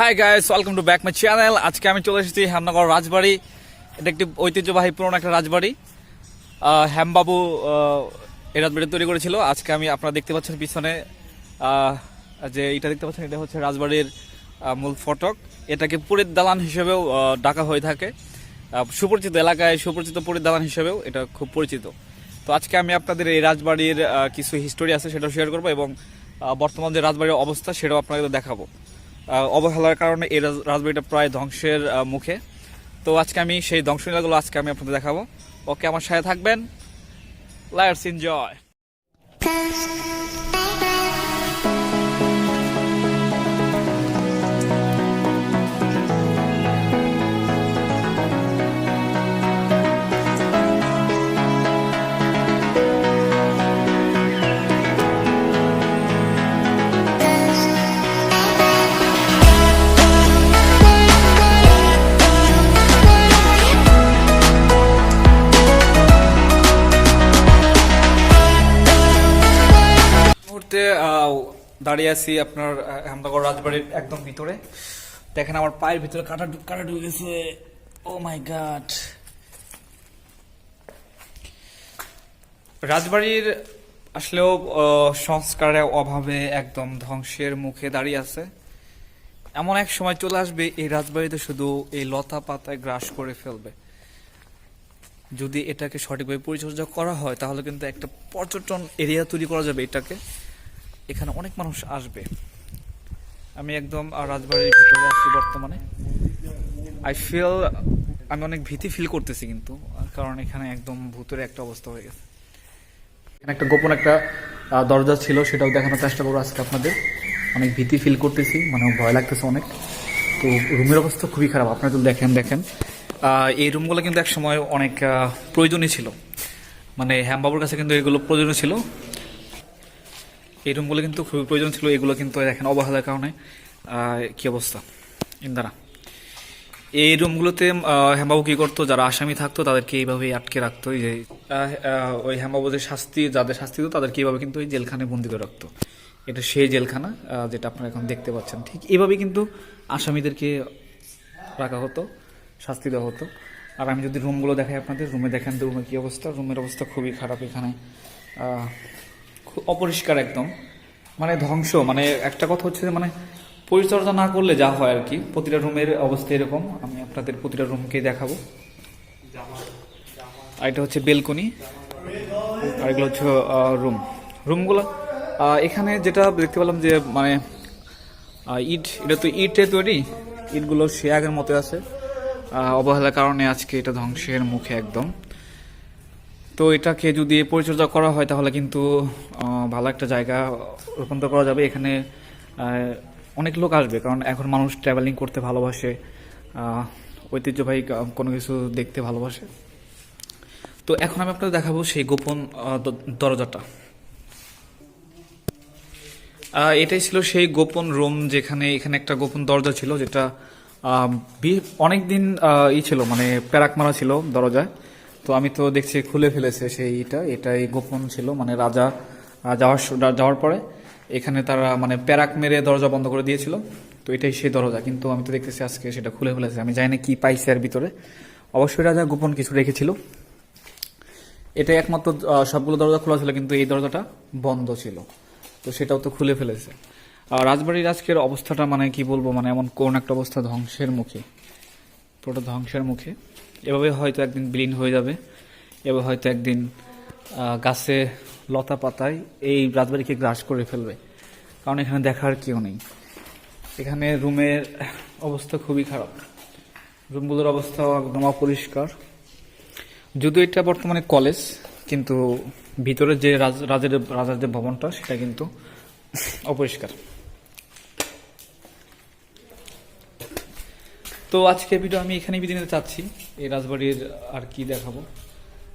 Hi guys welcome to back my channel আজকে আমি চলে এসেছি হেমনগর রাজবাড়ি। এটা একটি ঐতিহ্যবাহী পুরনো একটা রাজবাড়ি। আহ, এই রাজবাড়ি তৈরি করেছিল। আজকে আমি আপনারা দেখতে পাচ্ছেন পিছনে যে এটা দেখতে পাচ্ছেন এটা হচ্ছে রাজবাড়ির মূল ফটক। এটাকে পুরীর দালান হিসেবেও ডাকা হয়ে থাকে। সুপরিচিত এলাকায় সুপরিচিত পুরীর দালান হিসেবেও এটা খুব পরিচিত। তো আজকে আমি আপনাদের এই রাজবাড়ির কিছু হিস্টোরি আছে সেটাও শেয়ার করব এবং বর্তমান যে রাজবাড়ির অবস্থা সেটাও আপনাদের দেখাবো। অবহেলার কারণে এই রাজ- রাজবাড়িটা প্রায় ধ্বংসের মুখে। তো আজকে আমি সেই ধ্বংসলীলাগুলো আজকে আমি আপনাদের দেখাবো। ওকে, আমার সাথে থাকবেন। লাইটস এনজয় দাঁড়িয়ে আছি আপনার আহ, আহমদাগড় রাজবাড়ির একদম ভিতরে। দেখেন আমার পায়ের ভিতরে কাটা কাটা ঢুকে গেছে। Oh my god. রাজবাড়ির আসলেও সংস্কারের অভাবে একদম ধ্বংসের মুখে দাঁড়িয়ে আছে। এমন এক সময় চলে আসবে এই রাজবাড়িতে শুধু এই লতা পাতায় গ্রাস করে ফেলবে। যদি এটাকে সঠিকভাবে পরিচর্যা করা হয় তাহলে কিন্তু একটা পর্যটন এরিয়া তৈরি করা যাবে এটাকে। এখানে অনেক মানুষ আসবে। আমি একদম রাজবাড়ির ভিতরে আছি বর্তমানে। আই ফিল আমি অনেক ভীতি ফিল করতেছি কিন্তু কারণ এখানে একদম ভূতের একটা অবস্থা হয়ে গেছে। এখানে একটা গোপন একটা দরজা ছিল, সেটাও দেখানোর চেষ্টা করব আজকে আপনাদের। অনেক ভীতি ফিল করতেছি মানে ভয় লাগতেছে অনেক। তো রুমের অবস্থা খুবই খারাপ, আপনারা যদি দেখেন দেখেন। এই রুমগুলো কিন্তু এক সময় অনেক প্রয়োজনীয় ছিল। মানে হ্যামবাবুর কাছে কিন্তু এগুলো প্রয়োজনীয় ছিল। এই রুমগুলো কিন্তু খুবই প্রয়োজন ছিল এগুলো কিন্তু দেখেন অবহেলার কারণে কি অবস্থা? ইন্দারা এই রুমগুলোতে আহ, হেমবাবু কি করতো? যারা আসামি থাকতো তাদেরকে এইভাবেই আটকে রাখতো এই যে ওই হেমবাবু যে শাস্তি যাদের শাস্তি দিত তাদেরকে এইভাবে কিন্তু ওই জেলখানায় বন্দি করে রাখতো। এটা সেই জেলখানা যেটা আপনারা এখন দেখতে পাচ্ছেন। ঠিক এইভাবেই কিন্তু আসামিদেরকে রাখা হতো শাস্তি দেওয়া হতো। আর আমি যদি রুমগুলো দেখাই আপনাদের রুমে দেখেন তো রুমের কী অবস্থা? রুমের অবস্থা খুবই খারাপ এখানে। অপরিষ্কার একদম। মানে ধ্বংস মানে একটা কথা হচ্ছে যে মানে পরিচর্যা না করলে যা হয় আর কি। প্রতিটা রুমের অবস্থা এরকম। আমি আপনাদের প্রতিটা রুমকেই দেখাবো। আর এটা হচ্ছে বেলকনি। আর এগুলো হচ্ছে রুম। রুমগুলো এখানে যেটা দেখতে পেলাম যে মানে ইট, এটা তো ইটে তৈরি। ইটগুলো সে আগের মতো আছে। অবহেলার কারণে আজকে এটা ধ্বংসের মুখে একদম। তো এটাকে যদি পরিচর্যা করা হয়, তাহলে কিন্তু ভালো একটা জায়গা রূপান্তর করা যাবে। এখানে অনেক লোক আসবে, কারণ এখন মানুষ ট্রাভেলিং করতে ভালোবাসে ঐতিহ্যবাহী কোনো কিছু দেখতে ভালোবাসে। তো এখন আমি আপনাদের দেখাবো সেই গোপন দরজাটা। এটাই ছিল সেই গোপন রুম যেখানে, এখানে একটা গোপন দরজা ছিল, যেটা অনেক দিন ই ছিল মানে প্যারাক মারা ছিল দরজায়। তো আমি তো দেখছি খুলে ফেলেছে সেইটা এটাই গোপন ছিল মানে রাজা যাওয়ার যাওয়ার পরে এখানে তারা মানে প্যারাক মেরে দরজা বন্ধ করে দিয়েছিল। তো এটাই সেই দরজা, কিন্তু আমি তো দেখতেছি আজকে সেটা খুলে ফেলেছে। আমি জানি না কি পাইছে এর ভিতরে। অবশ্যই রাজা গোপন কিছু রেখেছিল। এটাই একমাত্র সবগুলো দরজা খোলা ছিল, কিন্তু এই দরজাটা বন্ধ ছিল। তো সেটাও তো খুলে ফেলেছে। আর রাজবাড়ির আজকের অবস্থাটা মানে কি বলব মানে এমন কোন একটা অবস্থা ধ্বংসের মুখে, পুরোটা ধ্বংসের মুখে। এভাবে হয়তো একদিন বিলীন হয়ে যাবে, এভাবে হয়তো একদিন গাছে লতা পাতায় এই রাজবাড়িকে গ্রাস করে ফেলবে। কারণ এখানে দেখার কেউ নেই। এখানে রুমের অবস্থা খুবই খারাপ। রুমগুলোর অবস্থা একদম অপরিষ্কার। যদিও এটা বর্তমানে কলেজ, কিন্তু ভিতরে যে রাজ- রাজের রাজার যে ভবনটা, সেটা কিন্তু অপরিষ্কার। তো আজকে ভিডিও আমি এখানেই বিদায় নিতে চাচ্ছি। এই রাজবাড়ির আর কি দেখাবো?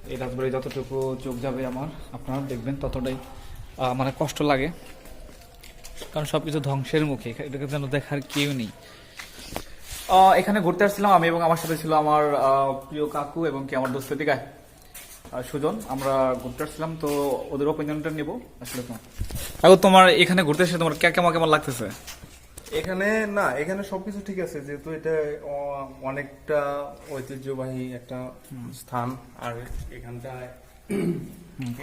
এই রাজবাড়ি যতটুকু চোখ যাবে আমার, আপনারা দেখবেন ততটাই মানে কষ্ট লাগে। কারণ সবকিছু ধ্বংসের মুখে, এটাকে যেন দেখার কেউ নেই। এখানে ঘুরতে আসছিলাম আমি এবং আমার সাথে ছিল আমার প্রিয় কাকু এবং কি আমার দোস্ত আর সুজন, আমরা ঘুরতে আসছিলাম, তো ওদের অপিনিয়নটা নেব। আসলে তোমার তোমার এখানে ঘুরতে এসে তোমার কে- কেমন কেমন লাগতেছে? এখানে না এখানে সবকিছু ঠিক আছে যেহেতু এটা অনেকটা ঐতিহ্যবাহী একটা স্থান আর এখানটায়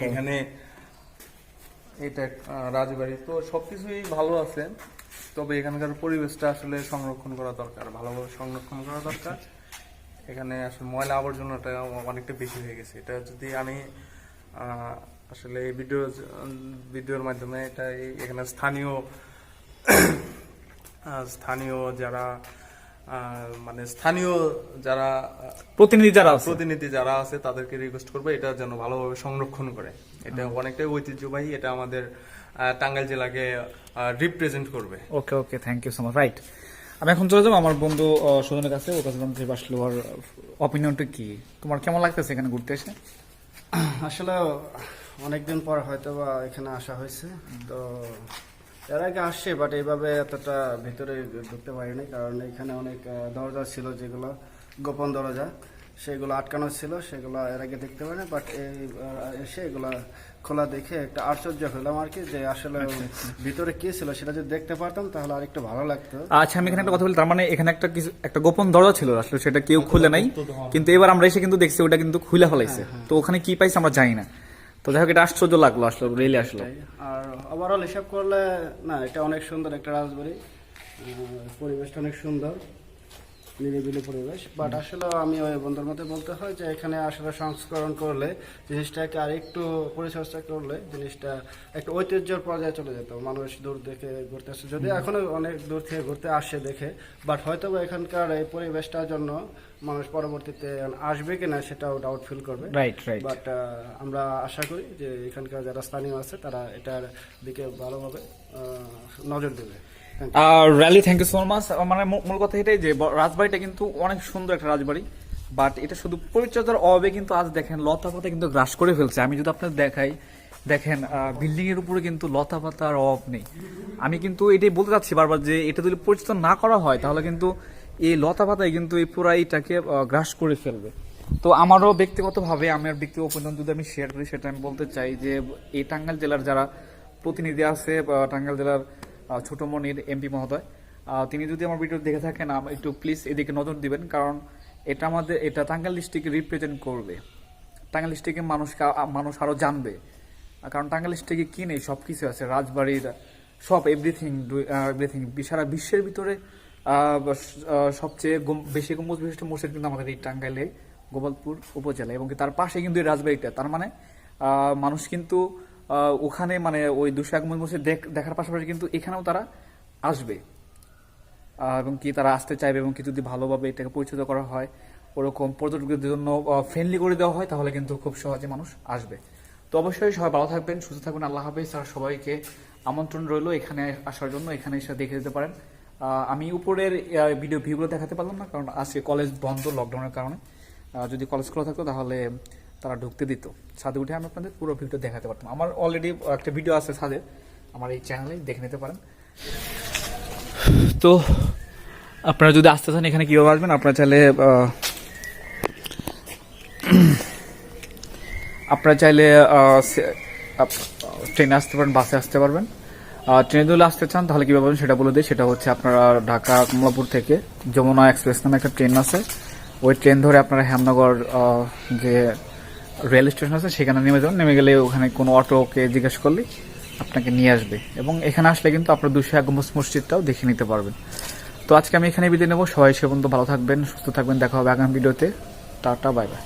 এখানে এটা রাজবাড়ি তো সবকিছুই ভালো আছে তবে এখানকার পরিবেশটা আসলে সংরক্ষণ করা দরকার ভালোভাবে সংরক্ষণ করা দরকার। এখানে আসলে ময়লা আবর্জনাটা অনেকটা বেশি হয়ে গেছে এটা যদি আমি আসলে এই ভিডিও ভিডিওর মাধ্যমে এটা এখানে স্থানীয় স্থানীয় যারা মানে স্থানীয় যারা প্রতিনিধি যারা আছে। প্রতিনিধি যারা আছে তাদেরকে রিকোয়েস্ট করব এটা যেন ভালোভাবে সংরক্ষণ করে। এটা অনেকটাই ঐতিহ্যবাহী এটা আমাদের টাঙ্গাইল জেলাকে রিপ্রেজেন্ট করবে। Okay okay thank you so much right আমি এখন চলে যাব আমার বন্ধু সুজনের কাছে ওর কাছে জানতে আসলে ওর অপিনিয়নটা কি? তোমার কেমন লাগতেছে এখানে ঘুরতে এসে? আসলে অনেকদিন পর হয়তো বা এখানে আসা হয়েছে তো এর আগে আসছে বাট এইভাবে এতটা ভিতরে ঢুকতে পারিনি কারণ এখানে অনেক দরজা ছিল যেগুলো গোপন দরজা সেগুলো আটকানো ছিল সেগুলো এর আগে দেখতে পারিনি বাট এই এসে এগুলো খোলা দেখে একটা আশ্চর্য হলাম আর কি যে আসলে ভিতরে কি ছিল সেটা যদি দেখতে পারতাম তাহলে আর একটু ভালো লাগতো। আচ্ছা আমি এখানে একটা কথা বলি তার মানে এখানে একটা কিছু একটা গোপন দরজা ছিল আসলে সেটা কেউ খুলে নাই কিন্তু এবার আমরা এসে কিন্তু দেখছি ওটা কিন্তু খুলে ফেলাইছে। তো ওখানে কি পাইছে আমরা জানি না। তো হোক, এটা আশ্চর্য লাগল আসলে রিয়েলি আসলো। আর ওভারঅল হিসাব করলে, না, এটা অনেক সুন্দর একটা রাজবাড়ি। পরিবেশটা অনেক সুন্দর। নিরিবিলি পরিবেশ। বাট আসলে আমি ওই বন্ধুর মধ্যে বলতে হয় যে এখানে আসলে সংস্করণ করলে জিনিসটাকে আর একটু পরিচর্যা করলে জিনিসটা একটা ঐতিহ্যের পর্যায়ে চলে যেত। মানুষ দূর দেখে ঘুরতে আসে। যদি এখনও অনেক দূর থেকে ঘুরতে আসে দেখে বাট হয়তো বা এখানকার এই পরিবেশটার জন্য মানুষ পরবর্তীতে আসবে কিনা সেটাও ডাউট ফিল করবে। রাইট রাইট বাট আমরা আশা করি যে এখানকার যারা স্থানীয় আছে তারা এটার দিকে ভালোভাবে নজর দেবে. Rally thank you so much মানে মূল কথা এটাই যে রাজবাড়িটা কিন্তু অনেক সুন্দর একটা রাজবাড়ি বাট এটা শুধু পরিচর্যার অভাবে কিন্তু আজ দেখেন লতা পাতা কিন্তু গ্রাস করে ফেলছে। আমি যদি আপনাদের দেখাই দেখেন বিল্ডিং এর উপরে কিন্তু লতা পাতার অভাব নেই। আমি কিন্তু এটাই বলতে চাচ্ছি বারবার যে এটা যদি পরিচিত না করা হয় তাহলে কিন্তু এই লতা পাতায় কিন্তু এই পুরা এইটাকে আহ, গ্রাস করে ফেলবে। তো আমারও ব্যক্তিগতভাবে আমার ব্যক্তিগত অপিনিয়ন যদি আমি শেয়ার করি সেটা আমি বলতে চাই যে এই টাঙ্গাইল জেলার যারা প্রতিনিধি আছে টাঙ্গাইল জেলার ছোট মনির এমপি মহোদয়। তিনি যদি আমার ভিডিও দেখে থাকেন একটু প্লিজ এদিকে নজর দিবেন, কারণ এটা আমাদের এটা টাঙ্গাইল ডিস্ট্রিক্ট রিপ্রেজেন্ট করবে। টাঙ্গাইল ডিস্ট্রিক্টের মানুষকে আ- মানুষ আরও জানবে। কারণ টাঙ্গাইল ডিস্ট্রিক্টে কী নেই? সব কিছু আছে। রাজবাড়ির, সব এভরিথিং এভরিথিং সারা বিশ্বের ভিতরে সবচেয়ে বেশি গম্বুজ বিশিষ্ট মসজিদ কিন্তু আমাদের এই টাঙ্গাইলে, গোপালপুর উপজেলা এবং তার পাশে কিন্তু এই রাজবাড়িটা। তার মানে মানুষ কিন্তু ওখানে মানে ওই দুশো এক মসজিদ দেখ- দেখার পাশাপাশি কিন্তু এখানেও তারা আসবে। এবং কি তারা আসতে চাইবে এবং কি যদি ভালোভাবে এটাকে পরিচিত করা হয়, ওরকম পর্যটকদের জন্য ফ্রেন্ডলি করে দেওয়া হয়, তাহলে কিন্তু খুব সহজে মানুষ আসবে। তো অবশ্যই সবাই ভালো থাকবেন, সুস্থ থাকবেন আল্লাহ হাফেজ। আর সবাইকে আমন্ত্রণ রইল এখানে আসার জন্য, এখানে এসে দেখে যেতে পারেন। আমি উপরের ভিডিও ভিউগুলো দেখাতে পারলাম না, কারণ আজকে কলেজ বন্ধ লকডাউনের কারণে। যদি কলেজ খোলা থাকতো তাহলে তারা ঢুকতে দিত। ছাদে উঠে আমি আপনাদের পুরো ভিডিও দেখাতে পারতাম। আমার অলরেডি একটা ভিডিও আছে ছাদে। আমার এই চ্যানেলে দেখে নিতে পারেন। তো, আপনারা যদি আসতে চান এখানে কীভাবে আসবেন, আপনারা চাইলে আপনারা চাইলে ট্রেনে আসতে পারেন, বাসে আসতে পারবেন। ট্রেনে যদি আসতে চান, তাহলে কীভাবে পাবেন সেটা বলে দিই। সেটা হচ্ছে আপনারা ঢাকা কমলাপুর থেকে যমুনা এক্সপ্রেস নামে একটা ট্রেন আছে। ওই ট্রেন ধরে আপনারা হেমনগর যে রেল স্টেশন আছে, সেখানে নেমে যাবেন। নেমে গেলে ওখানে কোনো অটোকে জিজ্ঞেস করলে আপনাকে নিয়ে আসবে। এবং এখানে আসলে কিন্তু আপনার দুশো এক গম্বুজ মসজিদটাও দেখে নিতে পারবেন। তো আজকে আমি এখানে বিদায় নেব। সবাই সে পর্যন্ত ভালো থাকবেন, সুস্থ থাকবেন। দেখা হবে আগামী ভিডিওতে। Tata bye bye